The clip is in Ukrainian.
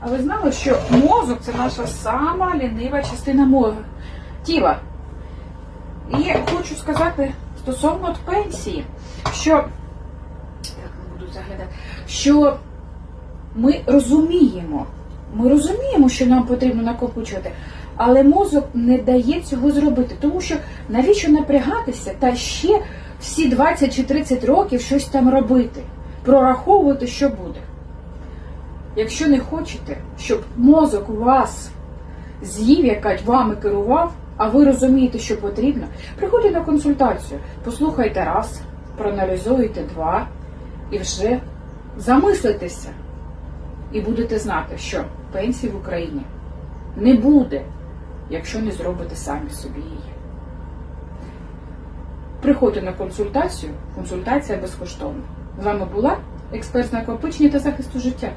А ви знали, що мозок це наша сама лінива частина тіла. І хочу сказати стосовно от пенсії, що так не буду заглядати, що ми розуміємо, ми розуміємо, що нам потрібно накопичувати, але мозок не дає цього зробити. Тому що навіщо напрягатися та ще всі 20 чи 30 років щось там робити, прораховувати, що буде. Якщо не хочете, щоб мозок вас з'їв, якать вами керував, а ви розумієте, що потрібно, приходьте на консультацію, послухайте раз, проаналізуйте два і вже замислитеся. І будете знати, що пенсії в Україні не буде, якщо не зробите самі собі її. Приходьте на консультацію, консультація безкоштовна. З вами була експерт накопичення та захисту життя.